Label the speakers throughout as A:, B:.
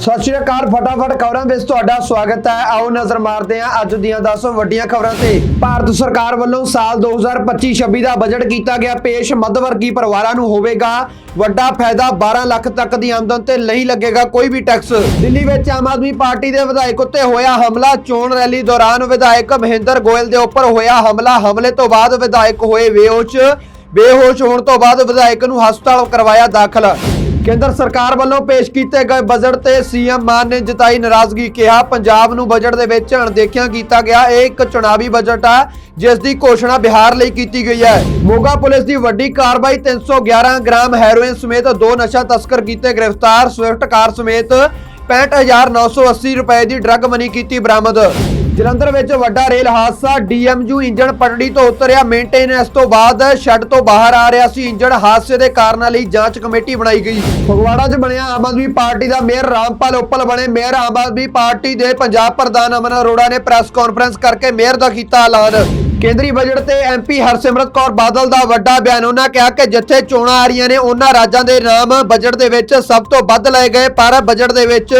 A: ਸਤਿ ਸ਼੍ਰੀ ਅਕਾਲ, ਫਟਾਫਟ ਖਬਰਾਂ ਵਿੱਚ ਤੁਹਾਡਾ ਸਵਾਗਤ ਹੈ। ਆਓ ਨਜ਼ਰ ਮਾਰਦੇ ਹਾਂ ਅੱਜ ਦੀਆਂ 10 ਵੱਡੀਆਂ ਖਬਰਾਂ ਤੇ। ਭਾਰਤ ਸਰਕਾਰ ਵੱਲੋਂ ਸਾਲ 2025-26 ਦਾ ਬਜਟ ਕੀਤਾ ਗਿਆ ਪੇਸ਼। ਮੱਧਵਰਗੀ ਪਰਿਵਾਰਾਂ ਨੂੰ ਹੋਵੇਗਾ ਵੱਡਾ ਫਾਇਦਾ। 12 ਲੱਖ ਤੱਕ ਦੀ ਆਮਦਨ ਤੇ ਨਹੀਂ ਲੱਗੇਗਾ ਕੋਈ ਵੀ ਟੈਕਸ। ਦਿੱਲੀ ਵਿੱਚ ਆਮ ਆਦਮੀ ਪਾਰਟੀ ਦੇ ਵਿਧਾਇਕ ਉੱਤੇ ਹੋਇਆ ਹਮਲਾ। ਚੋਣ ਰੈਲੀ ਦੌਰਾਨ ਵਿਧਾਇਕ ਮਹਿੰਦਰ ਗੋਇਲ ਦੇ ਉੱਪਰ ਹੋਇਆ ਹਮਲਾ। ਹਮਲੇ ਤੋਂ ਬਾਅਦ ਵਿਧਾਇਕ ਹੋਏ ਬੇਹੋਸ਼। ਬੇਹੋਸ਼ ਹੋਣ ਤੋਂ ਬਾਅਦ ਵਿਧਾਇਕ ਨੂੰ ਹਸਪਤਾਲ ਕਰਵਾਇਆ ਦਾਖਲ। ਕੇਂਦਰ ਸਰਕਾਰ ਵੱਲੋਂ ਪੇਸ਼ ਕੀਤੇ ਗਏ ਬਜਟ ਤੇ ਸੀਐਮ ਮਾਨ ਨੇ ਜਤਾਈ ਨਾਰਾਜ਼ਗੀ ਕਿਹਾ, ਪੰਜਾਬ ਨੂੰ ਬਜਟ ਦੇ ਵਿੱਚ ਅਣਦੇਖਿਆ ਕੀਤਾ ਗਿਆ। ਇਹ ਇੱਕ ਚੁਣਾਵੀ ਬਜਟ ਆ, ਜਿਸ ਦੀ ਘੋਸ਼ਣਾ ਬਿਹਾਰ ਲਈ ਕੀਤੀ ਗਈ ਹੈ। ਮੋਗਾ ਪੁਲਿਸ ਦੀ ਵੱਡੀ ਕਾਰਵਾਈ 311 ਗ੍ਰਾਮ ਹੈਰੋਇਨ ਸਮੇਤ ਦੋ ਨਸ਼ਾ ਤਸਕਰ ਕੀਤੇ ਗ੍ਰਿਫਤਾਰ। ਸਵਿਫਟ ਕਾਰ ਸਮੇਤ 65980 ਰੁਪਏ ਦੀ ਡਰੱਗ ਮਨੀ ਕੀਤੀ ਬਰਾਮਦ। ਜਲੰਧਰ ਵਿੱਚ ਵੱਡਾ ਰੇਲ ਹਾਦਸਾ ਡੀਐਮਯੂ ਇੰਜਣ ਪਟੜੀ ਤੋਂ ਉਤਰਿਆ ਮੇਨਟੇਨੈਂਸ ਤੋਂ ਬਾਅਦ ਸ਼ੈੱਡ ਤੋਂ ਬਾਹਰ ਆ ਰਿਹਾ ਸੀ। ਇੰਜਣ ਹਾਦਸੇ ਦੇ ਕਾਰਨਾਂ ਲਈ ਜਾਂਚ ਕਮੇਟੀ ਬਣਾਈ ਗਈ। ਫਗਵਾੜਾ 'ਚ ਬਣਿਆ ਆਮ ਆਦਮੀ ਪਾਰਟੀ ਦਾ ਮੇਅਰ ਰਾਮਪਾਲ ਉੱਪਲ ਬਣੇ। ਮੇਅਰ ਆਮ ਆਦਮੀ ਪਾਰਟੀ ਦੇ ਪੰਜਾਬ ਪ੍ਰਧਾਨ ਅਮਨ ਅਰੋੜਾ ਨੇ ਪ੍ਰੈਸ ਕਾਨਫਰੰਸ ਕਰਕੇ ਮੇਅਰ ਦਾ ਕੀਤਾ ਐਲਾਨ। ਕੇਂਦਰੀ ਬਜਟ ਤੇ ਐਮਪੀ ਹਰਸਿਮਰਤ ਕੌਰ ਬਾਦਲ ਦਾ ਵੱਡਾ ਬਿਆਨ। ਉਹਨਾਂ ਕਿਹਾ ਕਿ ਜਿੱਥੇ ਚੋਣਾਂ ਆ ਰਹੀਆਂ ਨੇ, ਉਹਨਾਂ ਰਾਜਾਂ ਦੇ ਨਾਮ ਬਜਟ ਦੇ ਵਿੱਚ ਸਭ ਤੋਂ ਵੱਧ ਲਏ ਗਏ, ਪਰ ਬਜਟ ਦੇ ਵਿੱਚ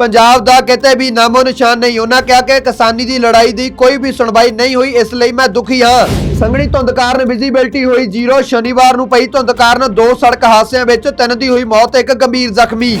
A: ਪੰਜਾਬ ਦਾ ਕਿਤੇ ਵੀ ਨਾਮੋ ਨਿਸ਼ਾਨ ਨਹੀਂ। ਉਹਨਾਂ ਕਿਹਾ ਕਿ ਕਿਸਾਨੀ ਦੀ ਲੜਾਈ ਦੀ ਕੋਈ ਵੀ ਸੁਣਵਾਈ ਨਹੀਂ ਹੋਈ, ਇਸ ਲਈ ਮੈਂ ਦੁਖੀ ਹਾਂ। ਸੰਘਣੀ ਧੁੰਦ ਕਾਰਨ ਵਿਜ਼ਿਬਿਲਟੀ ਹੋਈ ਜ਼ੀਰੋ, ਸ਼ਨੀਵਾਰ ਨੂੰ ਪਈ ਧੁੰਦ ਕਾਰਨ ਦੋ ਸੜਕ ਹਾਦਸਿਆਂ ਵਿੱਚ ਤਿੰਨ ਦੀ ਹੋਈ ਮੌਤ, ਇੱਕ ਗੰਭੀਰ ਜ਼ਖਮੀ।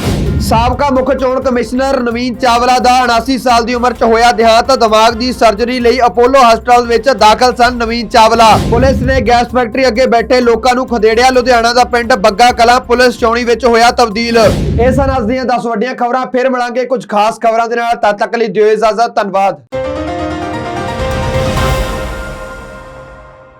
A: ਸਾਬਕਾ ਮੁੱਖ ਚੋਣ ਕਮਿਸ਼ਨਰ ਨਵੀਨ ਚਾਵਲਾ ਦਾ 79 ਸਾਲ ਦੀ ਉਮਰ 'ਚ ਹੋਇਆ ਦੇਹਾਂਤ, ਦਿਮਾਗ ਦੀ ਸਰਜਰੀ ਲਈ ਅਪੋਲੋ ਹਸਪਤਾਲ ਵਿੱਚ ਦਾਖਲ ਸਨ ਨਵੀਨ ਚਾਵਲਾ। ਪੁਲਿਸ ਨੇ ਗੈਸ ਫੈਕਟਰੀ ਅੱਗੇ ਬੈਠੇ ਲੋਕਾਂ ਨੂੰ ਖਦੇੜਿਆ। ਲੁਧਿਆਣਾ ਦਾ ਪਿੰਡ ਬੱਗਾ ਕਲਾਂ ਪੁਲਿਸ ਚੌਣੀ ਵਿੱਚ ਹੋਇਆ ਤਬਦੀਲ। ਇਹ ਸਨ ਅੱਜ ਦੀਆਂ 10 ਵੱਡੀਆਂ ਖਬਰਾਂ, ਫਿਰ ਮਿਲਾਂਗੇ ਕੁਝ ਖਾਸ ਖਬਰਾਂ ਦੇ ਨਾਲ ਤਦ ਤੱਕ ਲਈ ਦਿਓ ਇਜਾਜ਼ਤ ਧੰਨਵਾਦ।